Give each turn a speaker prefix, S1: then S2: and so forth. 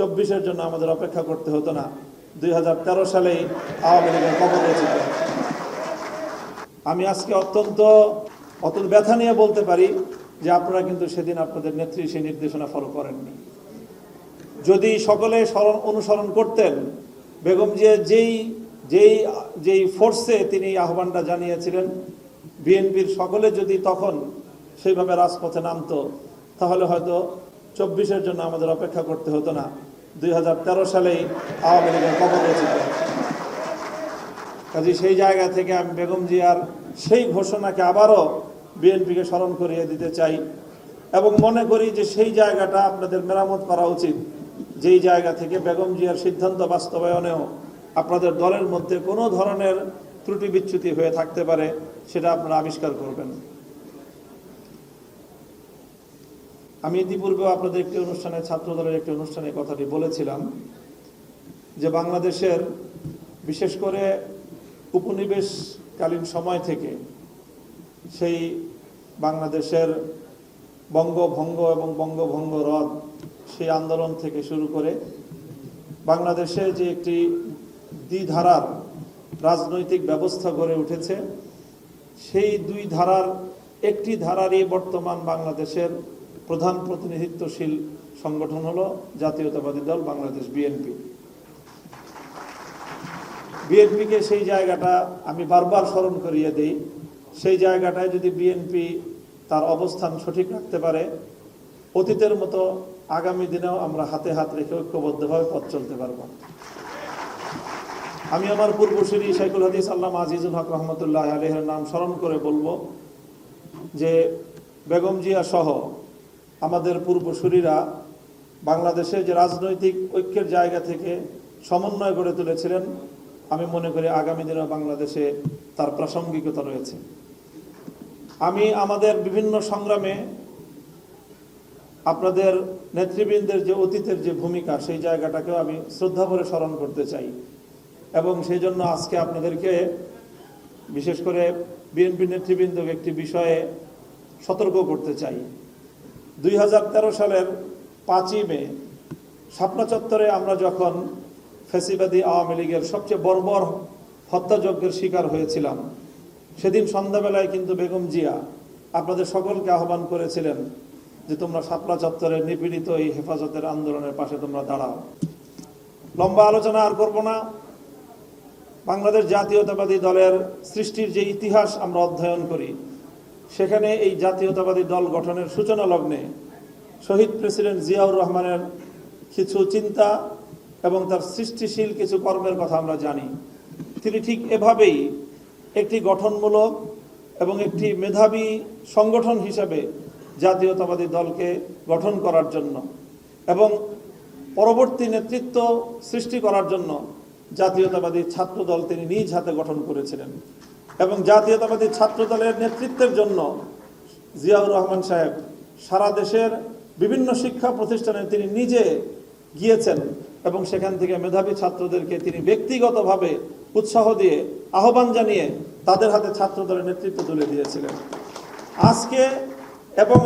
S1: চব্বিশের জন্য আমাদের অপেক্ষা করতে হতো না দুই সালেই আওয়ামী লীগের কবর রচিত আমি আজকে অত্যন্ত অত্যন্ত ব্যথা নিয়ে বলতে পারি যে আপনারা কিন্তু সেদিন আপনাদের নেত্রী সেই নির্দেশনা ফলো করেননি যদি সকলে স্মরণ অনুসরণ করতেন বেগম জিয়া যেই যেই যেই ফোর্সে তিনি আহ্বানটা জানিয়েছিলেন বিএনপির সকলে যদি তখন সেইভাবে রাজপথে নামতো তাহলে হয়তো চব্বিশের জন্য আমাদের অপেক্ষা করতে হতো না দুই সালে আওয়ামী লীগের কবর রচিত কাজে সেই জায়গা থেকে আমি বেগম জিয়ার সেই ঘোষণাকে আবারও বিএনপিকে স্মরণ করিয়ে দিতে চাই এবং মনে করি যে সেই জায়গাটা আপনাদের মেরামত করা উচিত যেই জায়গা থেকে বেগম জিয়ার সিদ্ধান্ত বাস্তবায়নেও আপনাদের দলের মধ্যে কোনো ধরনের ত্রুটি বিচ্যুতি হয়ে থাকতে পারে সেটা আপনারা আবিষ্কার করবেন আমি ইতিপূর্বেও আপনাদের একটি অনুষ্ঠানে ছাত্রদলের একটি অনুষ্ঠানে কথাটি বলেছিলাম যে বাংলাদেশের বিশেষ করে উপনিবেশকালীন সময় থেকে সেই বাংলাদেশের বঙ্গভঙ্গ এবং বঙ্গভঙ্গ রদ সেই আন্দোলন থেকে শুরু করে বাংলাদেশে যে একটি দ্বিধারার রাজনৈতিক ব্যবস্থা গড়ে উঠেছে সেই দুই ধারার একটি ধারারই বর্তমান বাংলাদেশের প্রধান প্রতিনিধিত্বশীল সংগঠন হলো জাতীয়তাবাদী দল বাংলাদেশ বিএনপি বিএনপিকে সেই জায়গাটা আমি বারবার স্মরণ করিয়ে দিই সেই জায়গাটায় যদি বিএনপি তার অবস্থান সঠিক রাখতে পারে অতীতের মতো আগামী দিনেও আমরা হাতে হাত রেখে ঐক্যবদ্ধভাবে পথ চলতে পারব আমি আমার পূর্বশ্রী শাইকুল হাদিস আল্লাহ আজিজুল হক রহমতুল্লাহ আলহের নাম স্মরণ করে বলবো যে বেগম জিয়া সহ আমাদের পূর্বসূরীরা বাংলাদেশে যে রাজনৈতিক ঐক্যের জায়গা থেকে সমন্বয় গড়ে তুলেছিলেন আমি মনে করি আগামী দিনে বাংলাদেশে তার প্রাসঙ্গিকতা রয়েছে আমি আমাদের বিভিন্ন সংগ্রামে আপনাদের নেতৃবৃন্দের যে অতীতের যে ভূমিকা সেই জায়গাটাকেও আমি শ্রদ্ধা ভরে স্মরণ করতে চাই এবং সেই জন্য আজকে আপনাদেরকে বিশেষ করে বিএনপি নেতৃবৃন্দকে একটি বিষয়ে সতর্ক করতে চাই দুই সালের পাঁচই মে স্বপ্ন চত্বরে আমরা যখন ফেসিবাদী আওয়ামী লীগের সবচেয়ে বর্বর হত্যাযজ্ঞের শিকার হয়েছিলাম সেদিন সন্ধ্যাবেলায় কিন্তু বেগম জিয়া আপনাদের সকলকে আহ্বান করেছিলেন যে তোমরা সাপলা চত্বরে নিপীড়িত এই হেফাজতের আন্দোলনের পাশে তোমরা দাঁড়াও লম্বা আলোচনা আর করব না বাংলাদেশ জাতীয়তাবাদী দলের সৃষ্টির যে ইতিহাস আমরা অধ্যয়ন করি সেখানে এই জাতীয়তাবাদী দল গঠনের সূচনা লগ্নে শহীদ প্রেসিডেন্ট জিয়াউর রহমানের কিছু চিন্তা এবং তার সৃষ্টিশীল কিছু কর্মের কথা আমরা জানি তিনি ঠিক এভাবেই একটি গঠনমূলক এবং একটি মেধাবী সংগঠন হিসাবে জাতীয়তাবাদী দলকে গঠন করার জন্য এবং পরবর্তী নেতৃত্ব সৃষ্টি করার জন্য জাতীয়তাবাদী ছাত্র দল তিনি নিজ হাতে গঠন করেছিলেন এবং জাতীয়তাবাদী ছাত্র দলের নেতৃত্বের জন্য জিয়াউর রহমান সাহেব সারা দেশের বিভিন্ন শিক্ষা প্রতিষ্ঠানে তিনি নিজে গিয়েছেন এবং সেখান থেকে মেধাবী ছাত্রদেরকে তিনি ব্যক্তিগতভাবে উৎসাহ দিয়ে আহ্বান জানিয়ে তাদের হাতে ছাত্র দলের নেতৃত্ব তুলে দিয়েছিলেন আজকে এবং